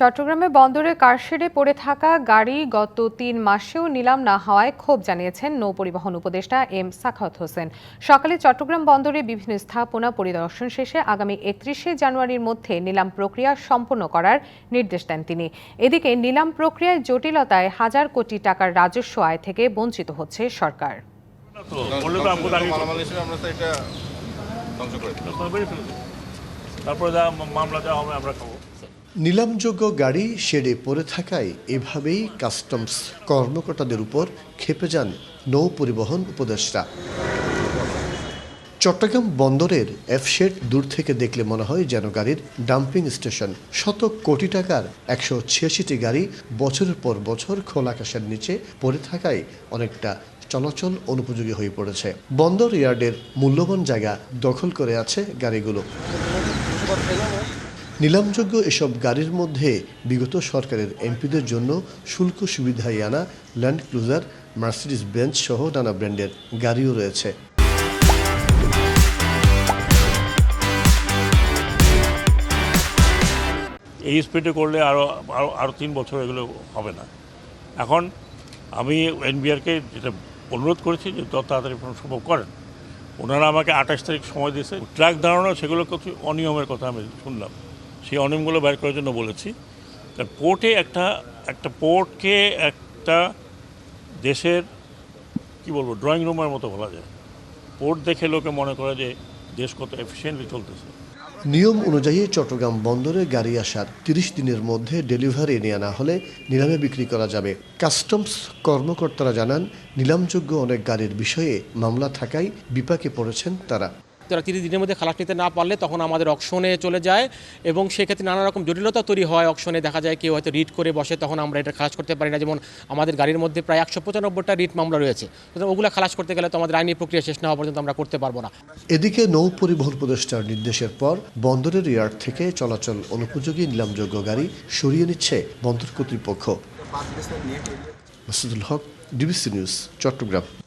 চট্টগ্রামে বন্দরে কারশেডে পড়ে থাকা গাড়ি গত তিন মাসেও নিলাম না হওয়ায় ক্ষোভ জানিয়েছেন নৌপরিবহন উপদেষ্টা এম সাখাওয়াত হোসেন। সকালে চট্টগ্রাম বন্দরে বিভিন্ন স্থাপনা পরিদর্শন শেষে আগামী একত্রিশে জানুয়ারির মধ্যে নিলাম প্রক্রিয়া সম্পন্ন করার নির্দেশ দেন তিনি। এদিকে নিলাম প্রক্রিয়ায় জটিলতায় হাজার কোটি টাকার রাজস্ব আয় থেকে বঞ্চিত হচ্ছে সরকার। তারপরে যা মামলা যা হবে আমরা খাব। নিলামযোগ্য গাড়ি শেডে পড়ে থাকায় এভাবেই কাস্টমস কর্মকর্তাদের উপর খেপে যান নৌ পরিবহন উপদেষ্টা। চট্টগ্রাম বন্দরের এফশেড দূর থেকে দেখলে মনে হয় যেন গাড়ির ডাম্পিং স্টেশন। শত কোটি টাকার একশো ছিয়াশিটি গাড়ি বছরের পর বছর খোলা আকাশের নিচে পড়ে থাকায় অনেকটা চলাচল অনুপযোগী হয়ে পড়েছে। বন্দর ইয়ার্ডের মূল্যবান জায়গা দখল করে আছে গাড়িগুলো। নিলামযোগ্য এসব গাড়ির মধ্যে বিগত সরকারের এমপিদের জন্য শুল্ক সুবিধায় আনা ল্যান্ড ক্লুজার মার্সিডিস বেঞ্চ সহ নানা ব্র্যান্ডের গাড়িও রয়েছে। এই স্পিডে করলে আরও আরও আরও তিন বছর এগুলো হবে না। এখন আমি এনবিআরকে যেটা অনুরোধ করেছি যে যত তাড়াতাড়ি সম্ভব করেন। ওনারা আমাকে আঠাশ তারিখ সময় দিয়েছে। ট্রাক দাঁড়ানো সেগুলো কিছু অনিয়মের কথা আমি শুনলাম। সেই অনিয়মগুলো বের করার জন্য বলেছি। কারণ পোর্টে একটা একটা পোর্টকে একটা দেশের, কি বলব ড্রয়িং রুমের মতো বলা যায়। পোর্ট দেখে লোকে মনে করে যে দেশ কত এফিসিয়েন্টলি চলতেছে। নিয়ম অনুযায়ী চট্টগ্রাম বন্দরে গাড়ি আসার তিরিশ দিনের মধ্যে ডেলিভারি নেওয়া না হলে নিলামে বিক্রি করা যাবে। কাস্টমস কর্মকর্তারা জানান, নিলামযোগ্য অনেক গাড়ির বিষয়ে মামলা থাকায় বিপাকে পড়েছেন তারা। তারা তিরিশ দিনের মধ্যে খালাস নিতে না পারলে তখন আমাদের অকশনে চলে যায় এবং সেক্ষেত্রে নানা রকম জটিলতা তৈরি হয় অকশনে দেখা যায় কেউ হয়তো রিট করে বসে, তখন আমরা এটা খালাস করতে পারি না। যেমন আমাদের গাড়ির মধ্যে প্রায় একশো পঁচানব্বইটা রিট মামলা রয়েছে। সুতরাং ওগুলো খালাস করতে গেলে তো আমাদের আইনি প্রক্রিয়া শেষ না হওয়া পর্যন্ত আমরা করতে পারব না। এদিকে নৌ পরিবহন উপদেষ্টার নির্দেশের পর বন্দরের ইয়ার্ড থেকে চলাচল অনুপযোগী নিলামযোগ্য গাড়ি সরিয়ে নিচ্ছে বন্দর কর্তৃপক্ষ। Masudul Haque, DBC news, Chattogram.